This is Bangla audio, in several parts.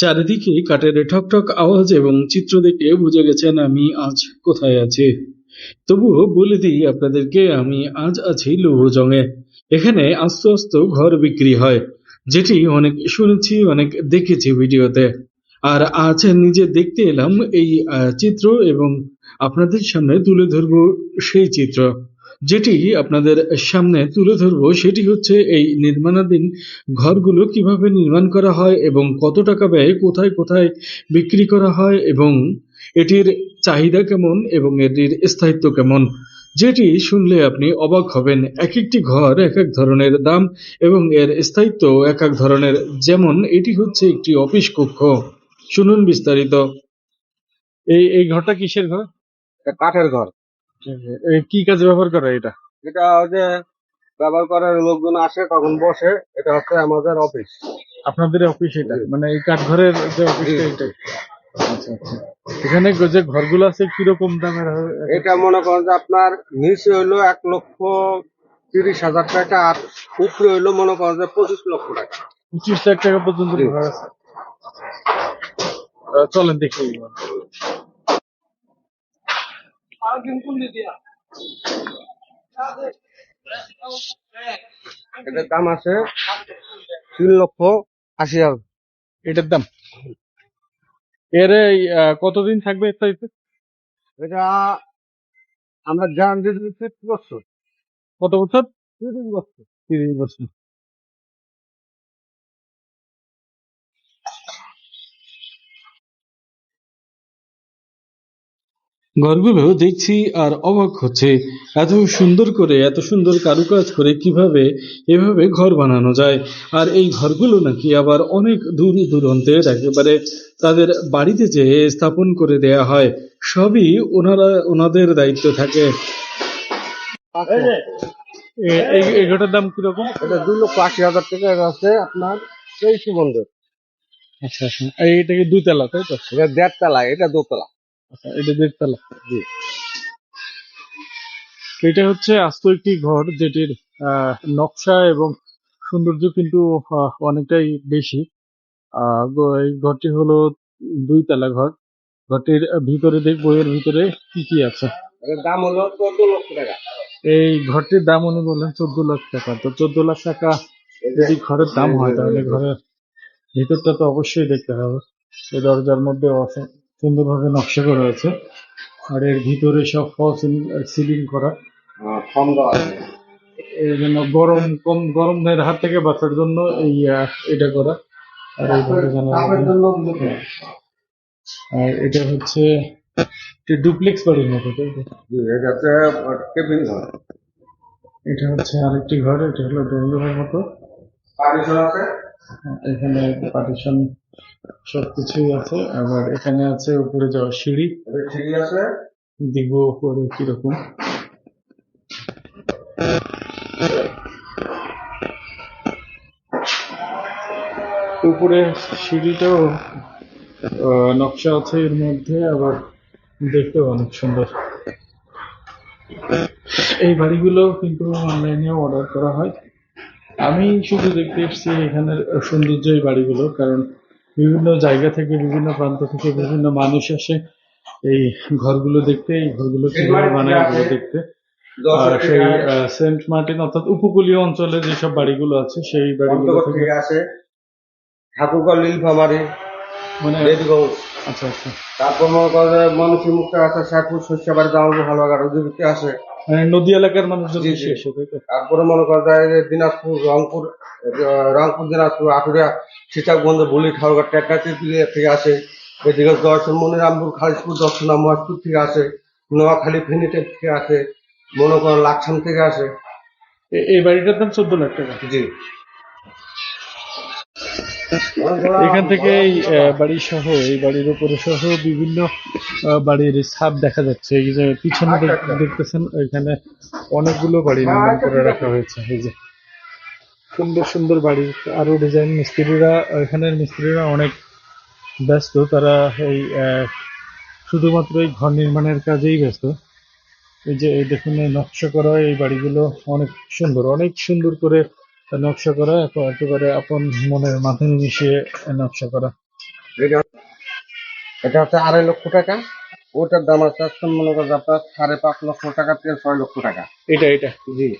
চারিদিকে কাঠের ঠকঠক আওয়াজ এবং চিত্র দেখে বুঝে গেছেন আমি আজ কোথায় আছি। তবুও বলে দিই আপনাদেরকে, আমি আজ আছি লৌহজংয়ে। এখানে আস্তে আস্তে ঘর বিক্রি হয়, যেটি অনেক শুনেছি, অনেক দেখেছি ভিডিওতে। আর আজ নিজে দেখতে এলাম এই চিত্র এবং আপনাদের সামনে তুলে ধরবো সেই চিত্র। যেটি আপনাদের সামনে তুলে ধরবো, সেটি হচ্ছে এই নির্মাণাধীন ঘরগুলো কীভাবে নির্মাণ করা হয় এবং কত টাকা ব্যয়ে কোথায় কোথায় বিক্রি করা হয় এবং এটির চাহিদা কেমন এবং এটির স্থায়িত্ব কেমন। যেটি শুনলে আপনি অবাক হবেন এক একটি ঘর এক এক ধরনের দাম এবং এর স্থায়িত্ব এক এক ধরনের। যেমন এটি হচ্ছে একটি অফিস কক্ষ। শুনুন বিস্তারিত। এই এই ঘরটা কিসের ঘর? কাঠের ঘর। কি কাজে ব্যবহার করে এটা? এটা যে ব্যবহার করার লোকজন আসে তখন বসে। এটা হচ্ছে আমাদের অফিস। আপনাদের অফিস এটা? মানে এই কাঠ ঘরের যে অফিসটা জি। এটাই? আচ্ছা আচ্ছা। এখানে যে ঘরগুলো আছে কীরকম দামের এটা মনে করেন যে আপনার নিচে হইল এক লক্ষ তিরিশ হাজার টাকা আর উপরে হইল মনে করেন যে পঁচিশ লক্ষ টাকা। পঁচিশ লাখ টাকা পর্যন্ত চলেন দেখি। এটার দাম আছে তিন লক্ষ আশি হাজার। এটার দাম? এর কতদিন থাকবে এটা আমরা গ্যারান্টি দিচ্ছি বছর। কত বছর? তিরিশ বছর। তিরিশ বছর। ঘরগুলো দেখছি আর অবাক হচ্ছে এত সুন্দর করে এত সুন্দর কারুকাজ করে কীভাবে এভাবে ঘর বানানো যায়। আর এই ঘরগুলো নাকি আবার অনেক দূর দূরান্তের একেবারে তাদের বাড়িতে যেয়ে স্থাপন করে দেয়া হয়। সবই ওনারা ওনাদের দায়িত্ব থাকে। এ- এই এই ঘরটার দাম কীরকম? এটা দুই লক্ষ আশি হাজার টাকা আছে আপনার তেইশি আচ্ছা আচ্ছা। এই- এটা কি দুইতলা তাই তো? এটা দেড় তলা এটা দোতলা। আচ্ছা এটা দেড়তলা জি। এটা হচ্ছে আস্ত একটি ঘর যেটির নকশা এবং সৌন্দর্য কিন্তু অনেকটাই বেশি। এই ঘরটি হলো দুই তলা ঘর। ঘরটির ভিতরে দেখব এর ভিতরে কি কি আছে? দাম হলো চোদ্দ লক্ষ টাকা। এই ঘরটির দাম উনি বললেন চোদ্দ লাখ টাকা। তো চোদ্দ লাখ টাকা যদি ঘরের দাম হয় তাহলে ঘরের ভিতরটা তো অবশ্যই দেখতে হবে। এই দরজার মধ্যে আছে। সুন্দরভাবে নকশা করা আছে। আর এর ভিতরে সব ফল সিলিং করা। কম এই জন্য গরম কম গরমের হাত থেকে বাঁচার জন্য এই এটা করা। আর। আর এটা হচ্ছে ডুপ্লেক্স বাড়ির মতো এটা হচ্ছে আরেকটি ঘর এটা হলো ডোমরুমের মতো। আছে। এখানে পার্টিশন সবকিছুই আছে। আবার এখানে আছে উপরে যাওয়ার সিঁড়ি। সিঁড়ি আছে? দিব উপরে কীরকম। উপরে সিঁড়িটাও নকশা আছে এর মধ্যে আবার দেখতেও অনেক সুন্দর। এই বাড়িগুলো কিন্তু অনলাইনে অর্ডার করা হয়। আমি শুধু দেখতে এসেছি এখানের সৌন্দর্য এই বাড়িগুলো কারণ বিভিন্ন জায়গা থেকে বিভিন্ন প্রান্ত থেকে বিভিন্ন মানুষ আসে এই ঘরগুলো দেখতে এই ঘরগুলো কীভাবে বানায় এগুলো দেখতে। আর সেই সেন্ট মার্টিন অর্থাৎ উপকূলীয় অঞ্চলে যেসব বাড়িগুলো আছে সেই বাড়িগুলো থেকে আসে ঠাকুরগড় নীলফামারি মানে আচ্ছা আচ্ছা। তারপর মনে করেন যে মনুষ্য মুক্ত আছে শেরপুর শস্যবাড়ি জামালপুর হালুয়াঘাট ওদিকে আসে। মানে নদী এলাকার মানুষজন জি, বেশি জি। আসে তাই তো? তারপরে মনে করা যায় যে দিনাজপুর রংপুর আহ, রংপুর দিনাজপুর আটুরিয়া সীতাকুণ্ড বুলি ঠাকুরঘাট টেকা থেকে আসে। এদিকে দর্শন মনিরামপুর খালিশপুর দর্শনা মহাজপুর থেকে আসে। নোয়াখালী ফেনী থেকে আসে। মনে করো লাকসাম থেকে আসে। এ- এই বাড়িটার দাম চোদ্দ লাখ টাকা। জি। এখান থেকে এই বাড়ি সহ এই বাড়ির উপরে সহ বিভিন্ন বাড়ির ছাপ দেখা যাচ্ছে। এই যে পিছনে দেখতেছেন, এখানে অনেকগুলো বাড়ি নির্মাণ করে রাখা হয়েছে। এই যে সুন্দর সুন্দর বাড়ি আরও ডিজাইন মিস্ত্রিরা, এখানের মিস্ত্রিরা অনেক ব্যস্ত। তারা এই শুধুমাত্র এই ঘর নির্মাণের কাজেই ব্যস্ত। এই যে দেখুন নকশা করা এই বাড়িগুলো অনেক সুন্দর। অনেক সুন্দর করে নকশা করা একেবারে আপন মনের মাধ্যমে মিশিয়ে নকশা করা। এটা- এটা হচ্ছে আড়াই লক্ষ টাকা। ওটার দাম আছে মনে করেন আপনার সাড়ে পাঁচ লক্ষ টাকা থেকে ছয় লক্ষ টাকা। এটা এটা জি।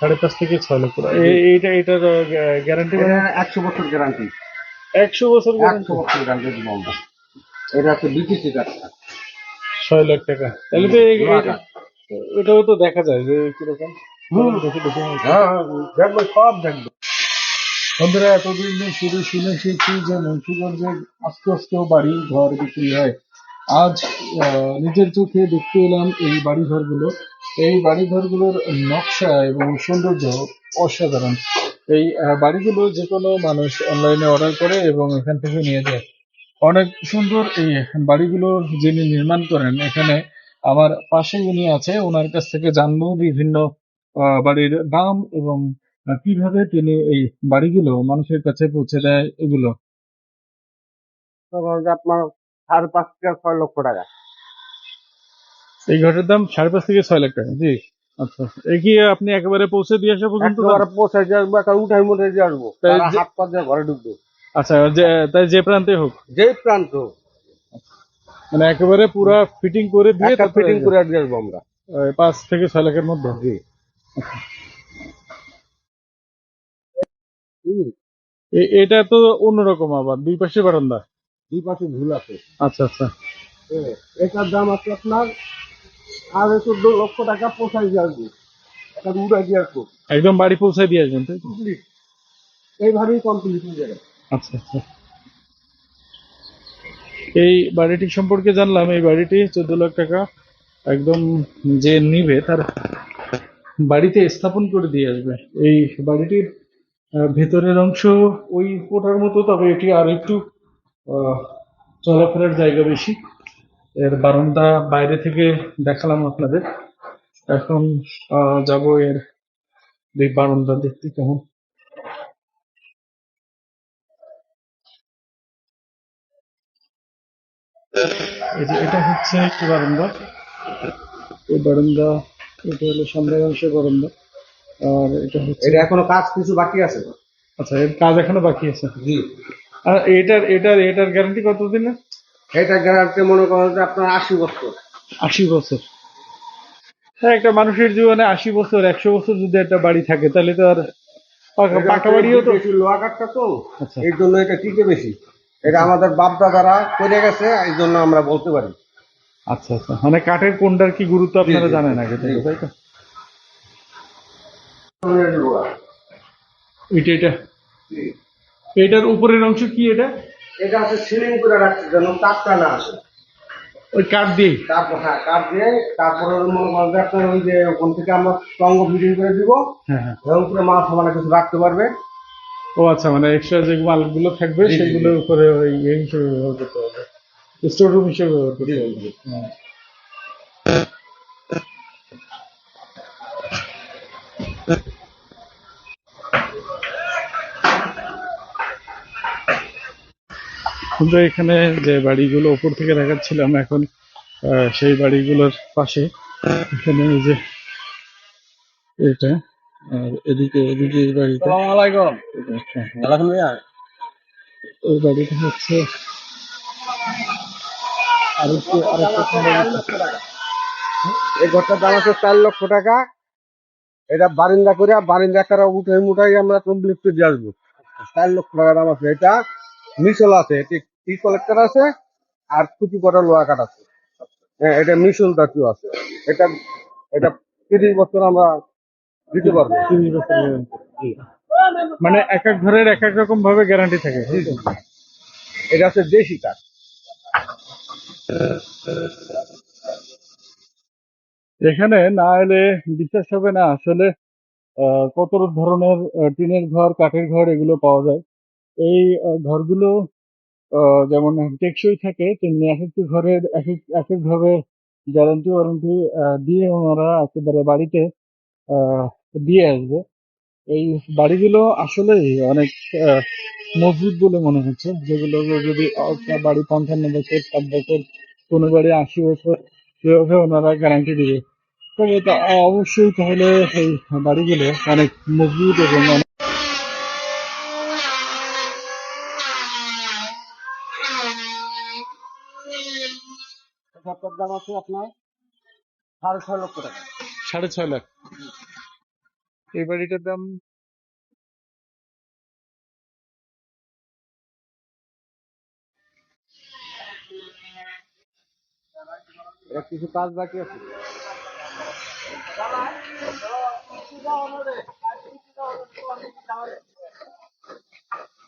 সাড়ে পাঁচ থেকে ছয় লক্ষ টাকা। এ- এইটা এটার গ্যারান্টি একশো বছর গ্যারান্টি। একশো বছর একশো বছর গ্যারান্টি দিব আমরা। এটা হচ্ছে বিটিসি কাঠটা ছয় লাখ টাকা। তাহলে তো। এটাও তো দেখা যায় যে কীরকম। হ্যাঁ হ্যাঁ, দেখব সব দেখব। এতদিন শুধু শুনে এসেছি যে মুন্সিগঞ্জে আস্তে আস্তে বাড়ি ঘর বিক্রি হয় আজ নিজের চোখে দেখতে এলাম এই বাড়ি ঘরগুলো এই বাড়ি ঘরগুলোর নকশা এবং সৌন্দর্য অসাধারণ। এই বাড়িগুলো যে কোনো মানুষ অনলাইনে অর্ডার করে এবং এখান থেকে নিয়ে যায়। অনেক সুন্দর এই বাড়িগুলো যিনি নির্মাণ করেন এখানে আমার পাশে যিনি আছে ওনার কাছ থেকে জানব বিভিন্ন বাড়ির দাম এবং কীভাবে তিনি এই বাড়িগুলো মানুষের কাছে পৌঁছে দেয় এগুলো। আপনার সাড়ে পাঁচ থেকে ছয় লক্ষ টাকা। এই ঘরের দাম সাড়ে পাঁচ থেকে ছয় লাখ টাকা জি। আচ্ছা এই কি আপনি একেবারে পৌঁছে দিয়ে আসা পর্যন্ত দাম? একেবারে দিয়ে আসব একটা উঠাই মুঠে দিয়ে আসব। তাই তারা যে- হাত পা দিয়ে ঘরে ঢুকবে। আচ্ছা যে তাই যে প্রান্তে হোক। যেই প্রান্ত মানে একেবারে পুরা ফিটিং করে দিয়ে ফিটিং করে দিয়ে আসব আমরা। পাঁচ থেকে ছয় লাখের মধ্যে। জি। এটা তো অন্যরকম আবার দুই পাশে বারান্দা। দুই পাশে ঝুল আছে। আচ্ছা আচ্ছা। এটার দাম আছে আপনার সাড়ে চোদ্দ লক্ষ টাকা পৌঁছায় দিয়ে আসব। একটা উঠাই দিয়ে আসব। একদম বাড়ি পৌঁছে দিয়ে আসবেন তাই কমপ্লিট। এইভাবেই কমপ্লিট হয়ে যাবে। আচ্ছা আচ্ছা। এই বাড়িটি সম্পর্কে জানলাম এই বাড়িটি চোদ্দ লাখ টাকা। একদম যে নিবে তার বাড়িতে স্থাপন করে দিয়ে আসবে। এই বাড়িটির ভেতরের অংশ ওই কোঠার মতো, তবে এটি আর একটু চলাফেরার জায়গা বেশি। এর বারান্দা বাইরে থেকে দেখালাম আপনাদের। এখন যাব এর বারান্দা দেখতে কেমন। এটা হচ্ছে একটি বারান্দা। এই বারান্দা এটা হলো সামনের বারান্দা আর এটা হচ্ছে এটা এখনও কাজ কিছু বাকি আছে আচ্ছা এর কাজ এখনও বাকি আছে। জি। আর এটার এটার এটার গ্যারান্টি কতদিন এটা গ্যারান্টি মনে করেন যে আপনার আশি বছর। আশি বছর। হ্যাঁ একটা মানুষের জীবনে আশি বছর একশো বছর যদি একটা বাড়ি থাকে তাহলে তো আর পাকা বাড়িও তো বেশি লোহা কাঠটা তো। আচ্ছা। এই জন্য এটা টিকে বেশি। এটা আমাদের বাপ দাদারা করে গেছে এই জন্য আমরা বলতে পারি। আচ্ছা আচ্ছা। মানে কাঠের কোনটার কি গুরুত্ব আপনারা জানেন আগে। থেকে তাই তো? এটা এটা। এটার উপরের অংশ কি এটা? এটা হচ্ছে সিলিং করে রাখছে যেন তাপটা না আসে। ওই কাঠ দিয়ে? তারপর হ্যাঁ কাঠ দিয়ে। তারপরে মনে করেন আপনার ওই যে ওখান থেকে আমরা সঙ্গ ফিটিং করে দিব। হ্যাঁ হ্যাঁ। উপরে মাল সামানে কিছু রাখতে পারবে। ও আচ্ছা মানে এক্সট্রা যে মালগুলো থাকবে সেগুলোর উপরে ওই ইয়ে হিসেবে ব্যবহার করতে হবে। স্টোর রুম হিসেবে ব্যবহার করতে হবে। আমরা এখানে যে বাড়িগুলো উপর থেকে দেখাচ্ছিলাম এখন আহ, সেই বাড়িগুলোর পাশে এখানে এই যে এটা আর এদিকে এদিকে এই বাড়িটা হ্যাঁ। ওই বাড়িটা হচ্ছে আরেকটু আরেকটা সুন্দর এই ঘরটার দাম আছে চার লক্ষ টাকা। এটা বারিন্দা করে বারিন্দা করা উঠে মুঠাই আমরা কমপ্লিট করে দিয়ে আসব। চার লক্ষ টাকা দাম আছে। এটা মিশল আছে এটি টি কালেক্টর আছে আর কুচি করা লোহা কাঠ আছে। হ্যাঁ এটা মিশল জাতীয় আছে। এটা এটা তিরিশ বছর আমরা দিতে পারব। তিরিশ মানে এক এক ঘরের এক এক রকম ভাবে গ্যারান্টি থাকে এটা হচ্ছে দেশি কাঠ। এখানে না এলে বিশ্বাস হবে না, আসলে কত ধরনের টিনের ঘর, কাঠের ঘর এগুলো পাওয়া যায়। এই ঘরগুলো যেমন টেকসই থাকে, তেমনি এক একটি ঘরের এক এক এক এক ভাবে গ্যারান্টি ওয়ারেন্টি দিয়ে ওনারা একেবারে বাড়িতে দিয়ে আসবে। এই বাড়িগুলো আসলে অনেক মজবুত বলে মনে হচ্ছে। যেগুলো যদি বাড়ি পঞ্চান্ন বছর ষাট বছর কোনো বাড়ি আশি বছর সেভাবে ওনারা গ্যারান্টি দিবে। তবে তা অবশ্যই তাহলে এই বাড়িগুলো অনেক মজবুত এবং অনেক দাম আছে আপনার? সাড়ে ছয় লক্ষ টাকা। সাড়ে ছয় লাখ। এই বাড়িটার দাম এর কিছু কাজ বাকি আছে?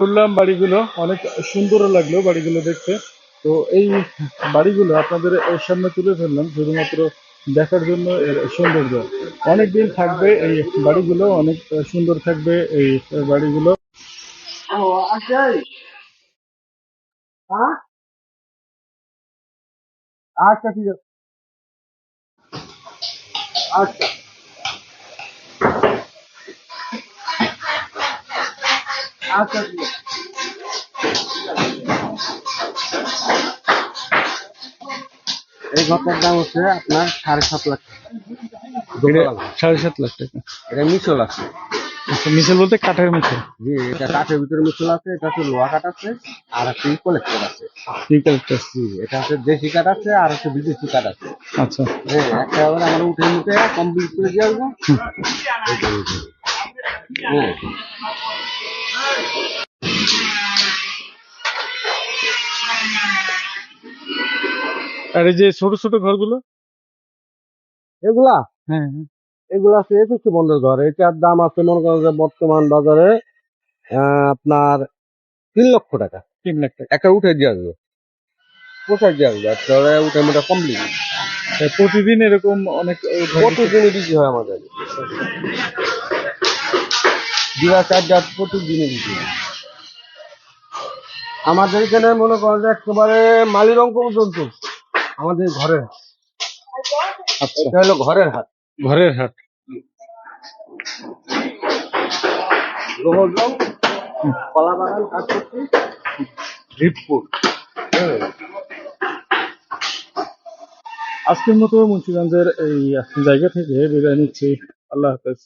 শুনলাম বাড়িগুলো অনেক সুন্দরও লাগল বাড়িগুলো দেখতে। তো এই বাড়িগুলো আপনাদের এর সামনে তুলে ধরলাম শুধুমাত্র দেখার জন্য এর সৌন্দর্য। অনেকদিন থাকবে এই বাড়িগুলো অনেক সুন্দর থাকবে এই বাড়িগুলো। আছে হ্যাঁ? আচ্ছা ঠিক আছে। আচ্ছা। আচ্ছা ঠিক আছে। এই ঘরটার দাম হচ্ছে আপনার সাড়ে সাত লাখ টাকা। সাড়ে সাত লাখ টাকা। এটা মিশল আছে। আচ্ছা মিছিল বলতে কাঠের মিছিল? জি এটা কাঠের ভিতরে মিশল আছে এটা হচ্ছে লোহা কাঠ আছে আর একটা কলেক্টর আছে। কি ক্যারেক্টার জি এটা হচ্ছে দেশি কাঠ আছে আর হচ্ছে বিদেশি কাঠ আছে। আচ্ছা। হ্যাঁ একটা আমরা উঠে নিতে কমপ্লিট করে দিয়ে আসব। হ্যাঁ। আর এই যে ছোট ছোট ঘরগুলো? এগুলা? হ্যাঁ। এগুলো আছে একুশে বন্ধের ঘর এটার দাম আছে মনে করেন যে বর্তমান বাজারে আপনার তিন লক্ষ টাকা। তিন লাখ টাকা। একটা উঠে দিয়ে আসবে। পোশাক দিয়ে আসবে তাহলে উঠে মোটা কমপ্লিট তা প্রতিদিন এরকম অনেক প্রতিদিনই বিক্রি হয় আমাদের। দুটা চারটা প্রতিদিনই বিক্রি হয়। আমাদের এখানে মনে করেন যে একেবারে মালির অঙ্ক পর্যন্ত। আমাদের ঘরের হাট। আচ্ছা। এটা হলো ঘরের হাট। ঘরের হাট। লোহজং কলা বাগান কাজ করছি রিপপুর আজকের মতো মুন্সিগঞ্জের এই জায়গা থেকে বিদায় নিচ্ছি। আল্লাহ হাফেজ।